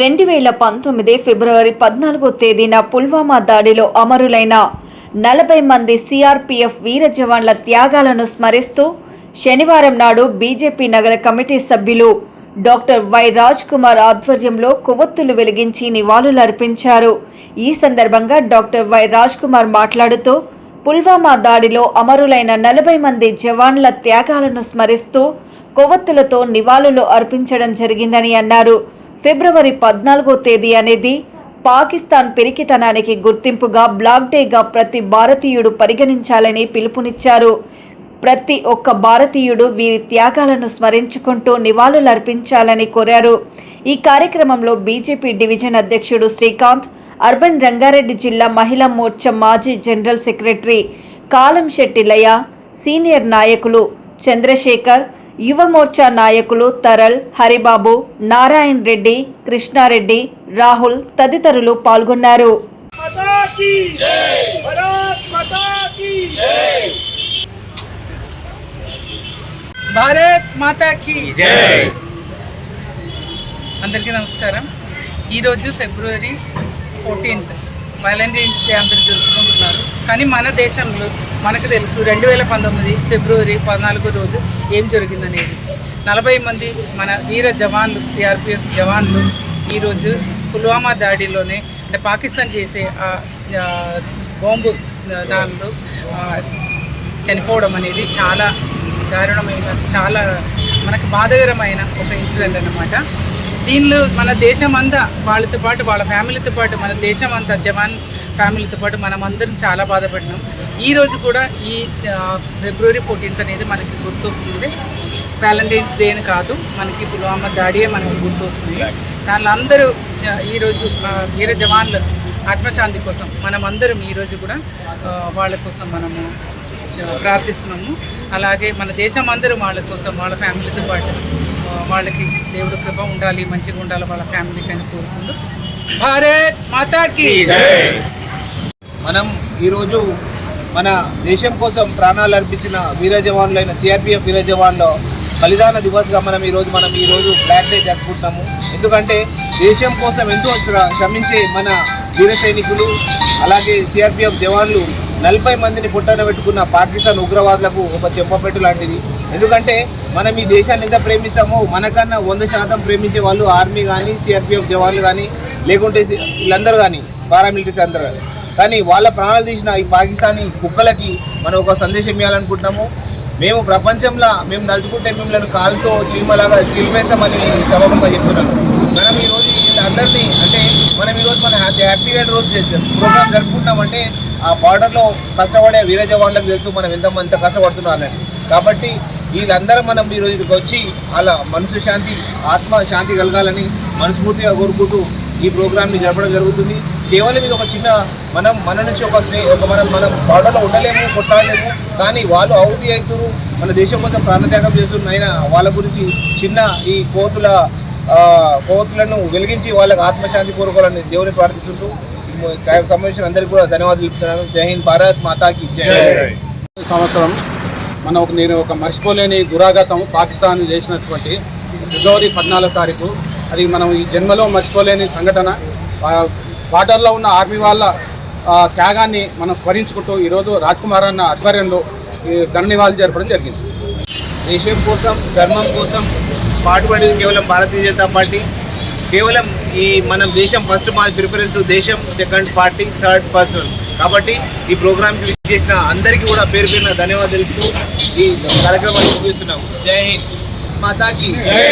రెండు వేల పంతొమ్మిది ఫిబ్రవరి పద్నాలుగో తేదీన పుల్వామా దాడిలో అమరులైన నలభై మంది సిఆర్పిఎఫ్ వీర జవాన్ల త్యాగాలను స్మరిస్తూ శనివారం నాడు బీజేపీ నగర కమిటీ సభ్యులు డాక్టర్ వై రాజ్ కుమార్ ఆధ్వర్యంలో కొవ్వొత్తులు వెలిగించి నివాళులర్పించారు ఈ సందర్భంగా డాక్టర్ వై రాజ్ కుమార్ మాట్లాడుతూ పుల్వామా దాడిలో అమరులైన నలభై మంది జవాన్ల త్యాగాలను స్మరిస్తూ కొవ్వొత్తులతో నివాళులు అర్పించడం జరిగిందని అన్నారు. ఫిబ్రవరి పద్నాలుగో తేదీ అనేది పాకిస్తాన్ పెరికితనానికి గుర్తింపుగా బ్లాక్ డేగా ప్రతి భారతీయుడు పరిగణించాలని పిలుపునిచ్చారు. ప్రతి ఒక్క భారతీయుడు వీరి త్యాగాలను స్మరించుకుంటూ నివాళులర్పించాలని కోరారు. ఈ కార్యక్రమంలో బీజేపీ డివిజన్ అధ్యక్షుడు శ్రీకాంత్ అర్బన్ రంగారెడ్డి జిల్లా మహిళా మోర్చా మాజీ జనరల్ సెక్రటరీ కాలం శెట్టి లయ సీనియర్ నాయకులు చంద్రశేఖర్ యువమోర్చా నాయకులు తరల్ హరిబాబు నారాయణ్ రెడ్డి కృష్ణారెడ్డి రాహుల్ తదితరులు పాల్గొన్నారు. అందరికీ నమస్కారం. ఈరోజు ఫిబ్రవరి ఫోర్టీన్త్ వాలంటీర్స్ డే అందరు జరుపుకుంటున్నారు. కానీ మన దేశంలో మనకు తెలుసు రెండు వేల పంతొమ్మిది ఫిబ్రవరి పద్నాలుగో రోజు ఏం జరిగిందనేది. నలభై మంది మన వీర జవాన్లు సిఆర్పిఎఫ్ జవాన్లు ఈరోజు పుల్వామా దాడిలోనే అంటే పాకిస్తాన్ చేసే బాంబు దానిలో చనిపోవడం అనేది చాలా దారుణమైన చాలా మనకు బాధకరమైన ఒక ఇన్సిడెంట్ అన్నమాట. దీనిలో మన దేశం అంతా వాళ్ళతో పాటు వాళ్ళ ఫ్యామిలీతో పాటు మన దేశం అంతా జవాన్ ఫ్యామిలీతో పాటు మనం అందరం చాలా బాధపడినాం. ఈ రోజు కూడా ఈ ఫిబ్రవరి ఫోర్టీన్త్ అనేది మనకి గుర్తొస్తుంది. వ్యాలంటైన్స్ డే అని కాదు మనకి పుల్వామా దాడియే మనకి గుర్తొస్తుంది. దానిలో అందరూ ఈరోజు వీర జవాన్లు ఆత్మశాంతి కోసం మనం అందరం ఈరోజు కూడా వాళ్ళ కోసం మనము ప్రార్థిస్తున్నాము. అలాగే మన దేశం అందరూ వాళ్ళ కోసం వాళ్ళ ఫ్యామిలీతో పాటు వాళ్ళకి దేవుడు కృప ఉండాలి మంచిగా ఉండాలి వాళ్ళ ఫ్యామిలీకి అని కోరుకుంటూ. భారత్ మాతాకి మనం ఈరోజు మన దేశం కోసం ప్రాణాలు అర్పించిన వీర జవాన్లైన సిఆర్పిఎఫ్ వీర జవాన్ల బలిదాన దివస్గా మనం ఈరోజు మనం ఈరోజు బ్లాక్ డే జరుపుకుంటున్నాము. ఎందుకంటే దేశం కోసం ఎంతో శ్ర- శ్రమించే మన వీర సైనికులు అలాగే సిఆర్పిఎఫ్ జవాన్లు నలభై మందిని పుట్టన పెట్టుకున్న పాకిస్తాన్ ఉగ్రవాదులకు ఒక చెంపపెట్టు లాంటిది. ఎందుకంటే మనం ఈ దేశాన్ని ఎంత ప్రేమిస్తామో మనకన్నా వంద శాతం ప్రేమించే వాళ్ళు ఆర్మీ కానీ సిఆర్పిఎఫ్ జవాన్లు కానీ లేకుంటే వీళ్ళందరూ కానీ పారామిలిటరీస్ అందరూ కానీ కానీ వాళ్ళ ప్రాణాలు తీసిన ఈ పాకిస్తానీ కుక్కలకి మనం ఒక సందేశం ఇవ్వాలనుకుంటున్నాము. మేము ప్రపంచంలో మేము నలుచుకుంటే మిమ్మల్ని కాలుతో చీమలాగా చీల్పేస్తామని సభముగా చెప్తున్నాను. మనం ఈరోజు వీళ్ళందరినీ అంటే మనం ఈరోజు మన హ్యాపీ హ్యాపీగా రోజు ప్రోగ్రామ్ జరుపుకుంటామంటే ఆ బార్డర్లో కష్టపడే వీర జవాన్లకు తెలుసు మనం ఎంత ఎంత కష్టపడుతున్నారని. కాబట్టి వీళ్ళందరం మనం ఈరోజు ఇక్కడికి వచ్చి వాళ్ళ మనసు శాంతి ఆత్మ శాంతి కలగాలని మనస్ఫూర్తిగా కోరుకుంటూ ఈ ప్రోగ్రామ్ని జరపడం జరుగుతుంది. కేవలం ఇది ఒక చిన్న మనం మన నుంచి ఒక స్నే ఒక మనం మనం బార్డర్లో ఉండలేము కొట్లాడలేము. కానీ వాళ్ళు అవుతి అవుతున్నారు మన దేశం కోసం ప్రాణత్యాగం చేస్తున్న అయినా వాళ్ళ గురించి చిన్న ఈ కోతుల ఆ, కోతులను వెలిగించి వాళ్ళకి ఆత్మశాంతి కోరుకోవాలని దేవుని ప్రార్థిస్తుంటూ ఈ సమావేశం అందరికీ కూడా ధన్యవాదాలు తెలుపుతున్నాను. జై హింద్ భారత్ మాతాకి జై. సంవత్సరం మనం ఒక నేను ఒక మర్చిపోలేని దురాఘాతం పాకిస్తాన్ చేసినటువంటి ఫిబ్రవరి పద్నాలుగో తారీఖు. అది మనం ఈ జన్మలో మర్చిపోలేని సంఘటన. ఆ, బార్డర్లో ఉన్న ఆర్మీ వాళ్ళ త్యాగాన్ని మనం స్మరించుకుంటూ ఈరోజు రాజ్ కుమార్ అన్న ఆధ్వర్యంలో ఈ ఘన నివాళులు జరపడం జరిగింది. దేశం కోసం ధర్మం కోసం పాటుపడేది కేవలం భారతీయ జనతా పార్టీ. కేవలం ఈ మనం దేశం ఫస్ట్ మా ప్రిఫరెన్స్ దేశం సెకండ్ పార్టీ థర్డ్ పర్సన్. కాబట్టి ఈ ప్రోగ్రామ్కి చేసిన అందరికీ కూడా పేరు పేరున ధన్యవాదాలు తెలుపుతూ ఈ కార్యక్రమాన్ని ముగిస్తున్నాం. జై హింద్. మాతాకి జై.